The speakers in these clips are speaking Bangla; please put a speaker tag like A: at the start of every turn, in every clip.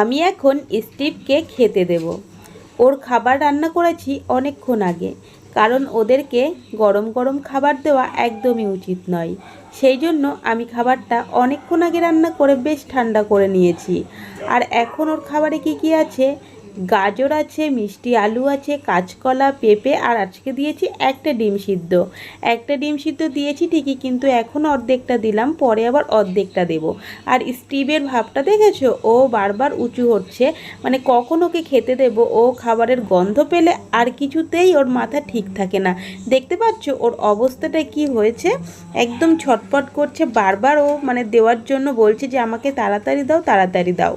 A: আমি এখন স্টিভকে খেতে দেব। ওর খাবার রান্না করেছি অনেকক্ষণ আগে, কারণ ওদেরকে গরম গরম খাবার দেওয়া একদমই উচিত নয়। সেই জন্য আমি খাবারটা অনেকক্ষণ আগে রান্না করে বেশ ঠান্ডা করে নিয়েছি। আর এখন ওর খাবারে কি কি আছে গাজর আছে, মিষ্টি আলু আছে, কাঁচকলা, পেঁপে, আর আজকে দিয়েছি একটা ডিম সিদ্ধ। একটা ডিম সিদ্ধ দিয়েছি ঠিকই, কিন্তু এখন অর্ধেকটা দিলাম, পরে আবার অর্ধেকটা দেব। আর স্টিভের ভাবটা দেখেছ? ও বারবার উঁচু হচ্ছে মানে কখন ওকে খেতে দেব? ও খাবারের গন্ধ পেলে আর কিছুতেই ওর মাথা ঠিক থাকে না। দেখতে পাচ্ছ ওর অবস্থাটা কি হয়েছে? একদম ছটপট করছে, বারবার ও মানে দেওয়ার জন্য বলছে যে, আমাকে তাড়াতাড়ি দাও তাড়াতাড়ি দাও।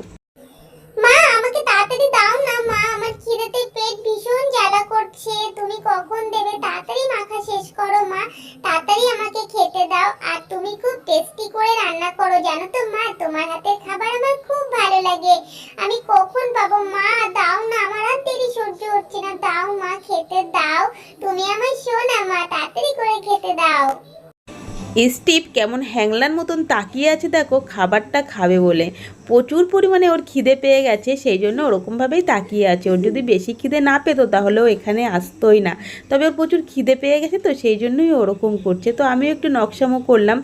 B: মা, তাড়াতাড়ি আমাকে খেতে দাও। আর তুমি খুব টেস্টি করে রান্না করো, জানো তো মা? তোমার হাতের খাবার আমার খুব ভালো লাগে। আমি কখন পাবো? মা, দাও না, আমার আর দেরি সহ্য হচ্ছে না। দাও মা, খেতে দাও। তুমি আমার শোনা মা, তাড়াতাড়ি করে খেতে দাও।
A: স্টিভ কেমন হ্যাংলার মতন তাকিয়ে আছে দেখো, খাবারটা খাবে বলে। প্রচুর পরিমাণে ওর খিদে পেয়ে গেছে, সেই জন্য ওরকমভাবেই তাকিয়ে আছে। ওর যদি বেশি খিদে না পেতো তাহলেও এখানে আসতোই না। তবে ওর প্রচুর খিদে পেয়ে গেছে তো, সেই জন্যই ওরকম করছে। তো আমিও একটু নকশামো করলাম।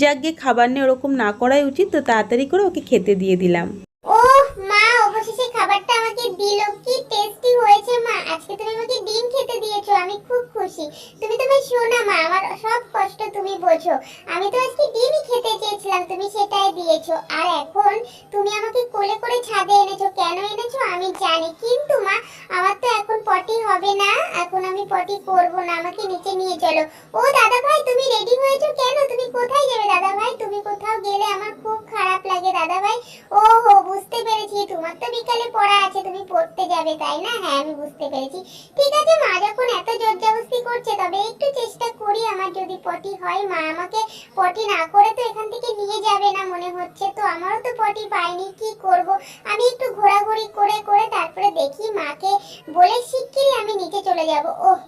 A: যাক খাবার নিয়ে ওরকম না করাই উচিত, তো তাড়াতাড়ি করে ওকে খেতে দিয়ে দিলাম
B: ওহ মা অবশেষে খাবারটা আমাকে দিল কি টেস্টি হয়েছে, মা। আজকে তুমি আমাকে ডিম খেতে দিয়েছ, আমি খুব খুশি। তুমি তোমার শোনা মা। আমার সব কষ্ট তুমি বোঝো। আমি তো আজকে ডিমই খেতে চেয়েছিলাম, তুমি সেটাই দিয়েছ। আর এখন তুমি আমাকে কোলে করে ছাদে এনেছো। কেন এনেছো আমি জানি, কিন্তু, মা, আমার তো এখন পটি হবে না। এখন আমি পটি করব না, আমাকে নিচে নিয়ে চলো। ও, দাদা ভাই, তুমি রেডি হয়েছো? কেন? তুমি কোথায় যাবে, দাদা ভাই? তুমি কোথাও গেলে আমার খুব খারাপ লাগে, দাদা ভাই ও হো বুঝতে পেরেছি তোমার তো বিকালে পড়া আছে তুমি পড়তে যাবে, তাই না? হ্যাঁ আমি বুঝতে পেরেছি। ঠিক আছে, মা যখন এত জোর জবরদস্তি করছে, তবে একটু চেষ্টা করি আমার যদি পটি হয়। মা আমাকে পটি না করে তো এখান থেকে নিয়ে যাবে না মনে হচ্ছে তো। আমারও তো পটি পাইনি, কি করব? আমি একটু ঘোরাঘুরি করে করে তারপরে দেখি মাকে বলে শিগগিরই আমি নিচে চলে যাব। ওহ,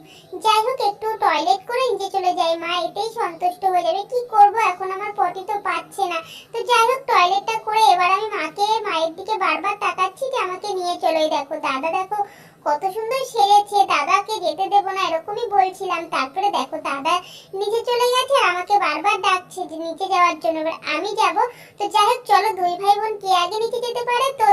B: যাই হোক, একটু টয়লেট করে নিচে চলে যাই। মা এতেই সন্তুষ্ট হয়ে যাবে। কি করব? এখন আমার পটি তো পাচ্ছে না। তো যাই হোক টয়লেটটা করে এবার আমি মাকে মায়ের দিকে বারবার তাকাচ্ছি যে আমাকে নিয়ে চলে। এই দেখো, দাদা দেখো, কত সুন্দর সেরেছে দাদাকে যেতে দেবো না, এরকমই বলছিলাম। তারপরে দেখো, দাদা নিচে চলে গেছে আমাকে বারবার ডাকছে যে নিচে যাওয়ার জন্য। আমি যাব। তো যাই হোক, চলো দুই ভাই বোন কে আগে নিচে যেতে পারে? তো